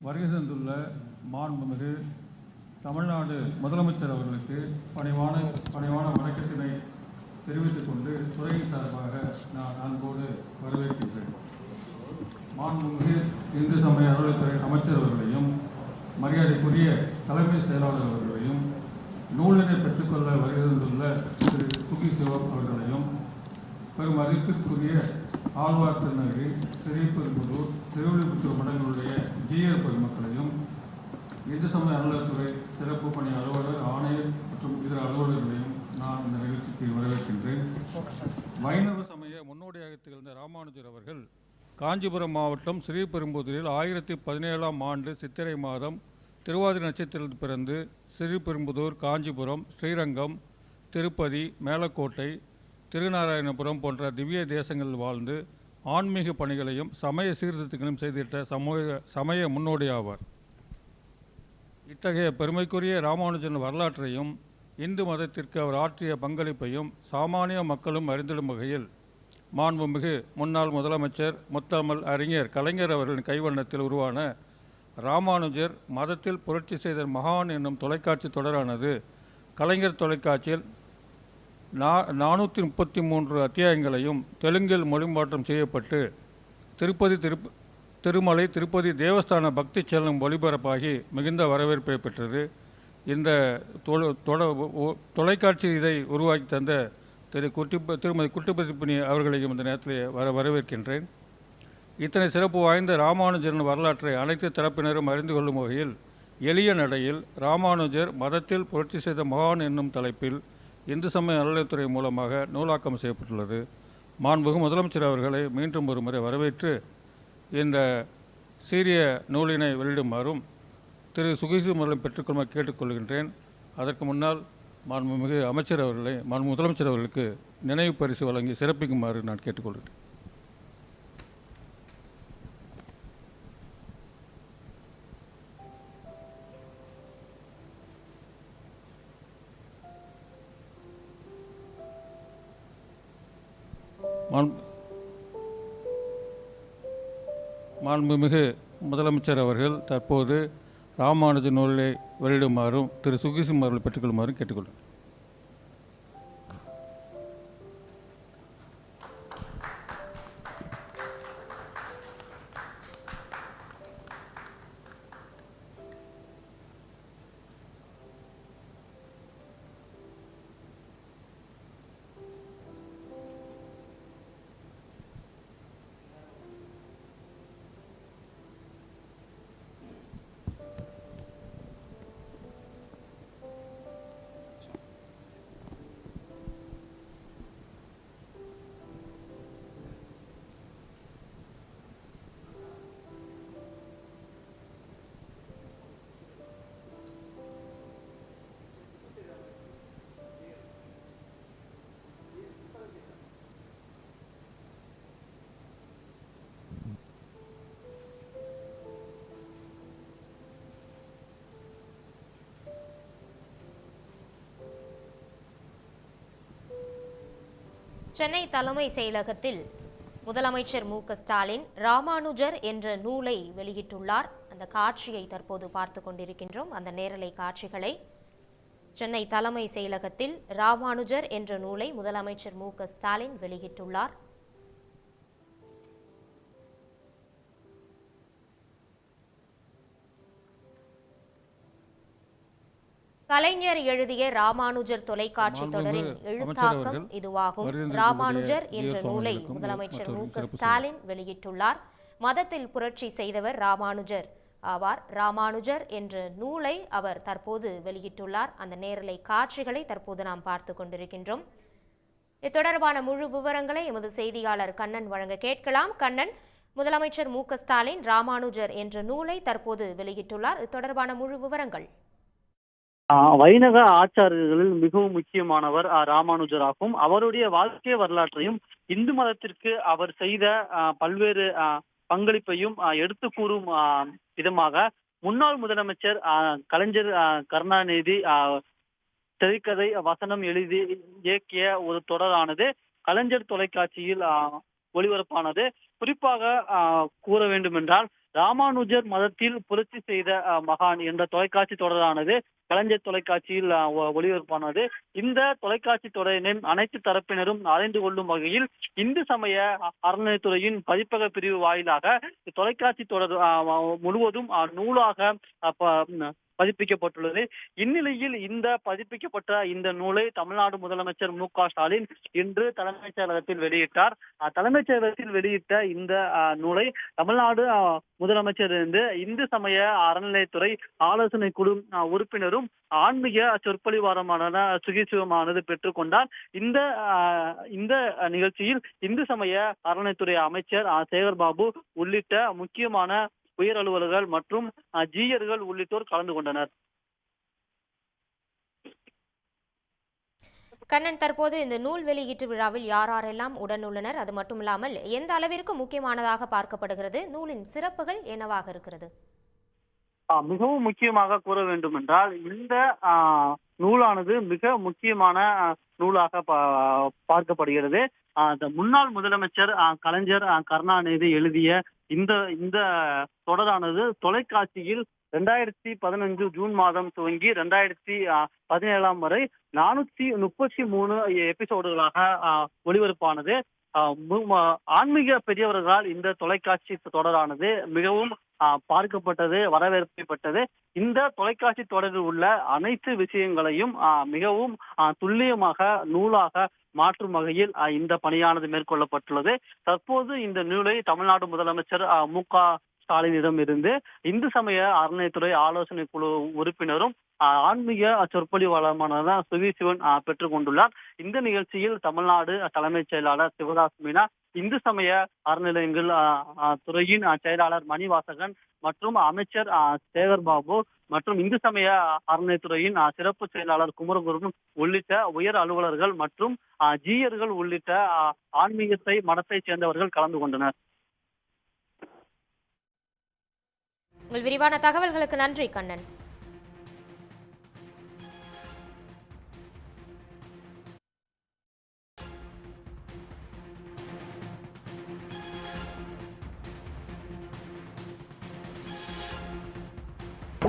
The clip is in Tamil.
வருகை தந்துள்ள மாண்புமிகு தமிழ்நாடு முதலமைச்சர் அவர்களுக்கு பணிவான பணிவான வணக்கத்தினை தெரிவித்துக் கொண்டு துறையின் சார்பாக நான் அன்போடு வரவேற்கின்றேன். மாண்புமிகு இந்து சமய அறநிலைத்துறை அமைச்சர் அவர்களையும் மரியாதைக்குரிய தலைமை செயலாளர் அவர்களையும் நூலினை பெற்றுக்கொள்ள வருகை தந்துள்ள திரு சுகி சிவம் அவர்களையும் பெரும் மதிப்பிற்குரிய ஆழ்வார் திருநகரி சிறியபெரும்புதூர் மடங்களுடைய ஜீயர் பொதுமக்களையும் இந்து சமய அறநிலையத்துறை சிறப்பு பணி அலுவலர் ஆணையர் மற்றும் இதர அலுவலர்களையும் நான் இந்த நிகழ்ச்சிக்கு வரவேற்கின்றேன். வைணவ சமய முன்னோடியாக திகழ்ந்த ராமானுஜர் அவர்கள் காஞ்சிபுரம் மாவட்டம் ஸ்ரீபெரும்புதூரில் ஆயிரத்தி பதினேழாம் ஆண்டு சித்திரை மாதம் திருவாதிரை நட்சத்திரத்தில் பிறந்து ஸ்ரீபெரும்புதூர் காஞ்சிபுரம் ஸ்ரீரங்கம் திருப்பதி மேலக்கோட்டை திருநாராயணபுரம் போன்ற திவ்ய தேசங்களில் வாழ்ந்து ஆன்மீக பணிகளையும் சமய சீர்திருத்தங்களையும் செய்திட்ட சமூக சமய முன்னோடியாவார் இத்தகைய பெருமைக்குரிய ராமானுஜன் வரலாற்றையும் இந்து மதத்திற்கு அவர் ஆற்றிய பங்களிப்பையும் சாமானிய மக்களும் அறிந்திடும் வகையில் மாண்புமிகு முன்னாள் முதலமைச்சர் முத்தமல் அறிஞர் கலைஞர் அவர்களின் கைவண்ணத்தில் உருவான ராமானுஜர் மதத்தில் புரட்சி செய்த மகான் என்னும் தொலைக்காட்சி தொடரானது. கலைஞர் தொலைக்காட்சியில் நா நானூற்றி முப்பத்தி மூன்று அத்தியாயங்களையும் தெலுங்கில் மொழிமாற்றம் செய்யப்பட்டு திருப்பதி திருப் திருமலை திருப்பதி தேவஸ்தான பக்தி செல்லும் ஒளிபரப்பாகி மிகுந்த வரவேற்பை பெற்றது. இந்த தொ- தொட தொலைக்காட்சி இதை உருவாக்கி தந்த திரு குட்டிப்ப திருமதி குட்டிப்பதிப்பினி அவர்களையும் இந்த நேரத்தில் வர வரவேற்கின்றேன். இத்தனை சிறப்பு வாய்ந்த ராமானுஜரின் வரலாற்றை அனைத்து தரப்பினரும் அறிந்து கொள்ளும் வகையில் எளிய நடையில் ராமானுஜர் மதத்தில் புரட்சி செய்த மகான் என்னும் தலைப்பில் இந்து சமய அறநிலையத்துறை மூலமாக நூலாக்கம் செய்யப்பட்டுள்ளது. மாண்புகு முதலமைச்சர் அவர்களை மீண்டும் ஒரு முறை வரவேற்று இந்த சீரிய நூலினை வெளியிடுமாறும் திரு. சுகிசு முறையில் பெற்றுக்கொள்ள கேட்டுக்கொள்கின்றேன் அதற்கு முன்னால் மாண்புமிகு அமைச்சர் அவர்களை மாண்பு முதலமைச்சர் அவர்களுக்கு நினைவு பரிசு வழங்கி சிறப்பிக்குமாறு நான் கேட்டுக்கொள்கிறேன். மாண்புமிகு முதலமைச்சர் அவர்கள் தற்போது ராமானுஜ நூலை வெளியிடுமாறும் திரு சுகிசிம் அவர்களை பெற்றுக்கொள்ளுமாறும் கேட்டுக்கொள்கிறேன் சென்னை தலைமை செயலகத்தில் முதலமைச்சர் மு ஸ்டாலின் ராமானுஜர் என்ற நூலை வெளியிட்டுள்ளார். அந்த காட்சியை தற்போது பார்த்து கொண்டிருக்கின்றோம். அந்த நேரலை காட்சிகளை சென்னை தலைமை செயலகத்தில் ராமானுஜர் என்ற நூலை முதலமைச்சர் மு ஸ்டாலின் வெளியிட்டுள்ளார். கலைஞர் எழுதிய ராமானுஜர் தொலைக்காட்சி தொடரின் எழுத்தாக்கம் இதுவாகும். ராமானுஜர் என்ற நூலை முதலமைச்சர் மு ஸ்டாலின் வெளியிட்டுள்ளார். மதத்தில் புரட்சி செய்தவர் ராமானுஜர் ஆவார். ராமானுஜர் என்ற நூலை அவர் தற்போது வெளியிட்டுள்ளார். அந்த நேரலை காட்சிகளை தற்போது நாம் பார்த்து கொண்டிருக்கின்றோம். இது தொடர்பான முழு விவரங்களை எமது செய்தியாளர் கண்ணன் வழங்க கேட்கலாம். கண்ணன் முதலமைச்சர் மு ஸ்டாலின் ராமானுஜர் என்ற நூலை தற்போது வெளியிட்டுள்ளார். இது தொடர்பான முழு விவரங்கள். வைணவ ஆச்சாரியர்களில் மிகவும் முக்கியமானவர் ராமானுஜர் ஆகும் அவருடைய வாழ்க்கை வரலாற்றையும் இந்து மதத்திற்கு அவர் செய்த பல்வேறு பங்களிப்பையும் எடுத்து கூறும் விதமாக முன்னாள் முதலமைச்சர் கலைஞர் கருணாநிதி ஆஹ் திரைக்கதை வசனம் எழுதி இயக்கிய ஒரு தொடரானது. கலைஞர் தொலைக்காட்சியில் ஒளிபரப்பானது. குறிப்பாக ஆஹ் கூற வேண்டும் என்றால் ராமானுஜர் மதத்தில் புரட்சி செய்த மகான் என்ற தொலைக்காட்சி தொடரானது கலைஞர் தொலைக்காட்சியில் அஹ், ஒளிபரப்பானது. இந்த தொலைக்காட்சி தொடரின் அனைத்து தரப்பினரும் அறிந்து கொள்ளும் வகையில் இந்து சமய அறநிலைத்துறையின் அறநிலையத்துறையின் பதிப்பக பிரிவு வாயிலாக தொலைக்காட்சி தொடர் அஹ், முழுவதும் அஹ், நூலாக பதிப்பிக்கப்பட்டுள்ளது. இந்நிலையில் இந்த பதிப்பிக்கப்பட்ட இந்த நூலை தமிழ்நாடு முதலமைச்சர் மு ஸ்டாலின் இன்று தலைமைச் செயலகத்தில் வெளியிட்டார். தலைமைச் செயலகத்தில் வெளியிட்ட இந்த நூலை தமிழ்நாடு முதலமைச்சர் இருந்து இந்து சமய அறநிலையத்துறை ஆலோசனை குழு உறுப்பினரும் ஆன்மீக சொற்பொழிவாரமான சுகிசுவமானது பெற்றுக்கொண்டார் இந்த இந்த நிகழ்ச்சியில் இந்து சமய அறநிலையத்துறை அமைச்சர் சேகர் பாபு உள்ளிட்ட முக்கியமான உயர் அலுவலர்கள் மற்றும் ஜீயர்கள் உள்ளிட்டோர் கலந்து கொண்டனர். கண்ணன் தற்போது இந்த நூல் வெளியீட்டு விழாவில் யார் யாரெல்லாம் உடனுள்ளனர்? அது மட்டுமில்லாமல் எந்த அளவிற்கு முக்கியமானதாக பார்க்கப்படுகிறது? நூலின் சிறப்புகள் என்னவாக இருக்கிறது? மிகவும் முக்கியமாக கூற வேண்டும் என்றால் இந்த நூலானது மிக முக்கியமான நூலாக பார்க்கப்படுகிறது. அந்த முன்னாள் முதலமைச்சர் கலைஞர் கருணாநிதி எழுதிய இந்த இந்த தொடரானது தொலைக்காட்சியில் ரெண்டாயிரத்தி பதினஞ்சு ஜூன் மாதம் துவங்கி ரெண்டாயிரத்தி பதினேழாம் வரை நானூத்தி முப்பத்தி மூணு எபிசோடுகளாக ஒளிபரப்பானது. ஆன்மீக பெரியவர்களால் இந்த தொலைக்காட்சி தொடரானது மிகவும் பார்க்கப்பட்டது வரவேற்பட்டது இந்த தொலைக்காட்சி தொடரில் உள்ள அனைத்து விஷயங்களையும் மிகவும் துல்லியமாக நூலாக மாற்றும் வகையில் இந்த பணியானது மேற்கொள்ளப்பட்டுள்ளது. தற்போது இந்த நூலை தமிழ்நாடு முதலமைச்சர் மு க ஸ்டாலினிடம் இருந்து இந்து சமய அறநிலையத்துறை ஆலோசனை குழு உறுப்பினரும் ஆன்மீக சொற்பொழிவாளருமான சுவி சிவன் பெற்றுக் கொண்டுள்ளார் இந்த நிகழ்ச்சியில் தமிழ்நாடு தலைமைச் செயலாளர் சிவதாஸ் மீனா இந்து சமய அறநிலையங்கள் துறையின் செயலாளர் மணிவாசகன் மற்றும் அமைச்சர் சேகர் பாபு மற்றும் இந்து சமய அறநிலையத்துறையின் சிறப்பு செயலாளர் குமரகுருன் உள்ளிட்ட உயர் அலுவலர்கள் மற்றும் ஜீயர்கள் உள்ளிட்ட ஆன்மீகத்தை மடத்தைச் சேர்ந்தவர்கள் கலந்து கொண்டனர். உங்கள் விரிவான தகவல்களுக்கு நன்றி கண்ணன்.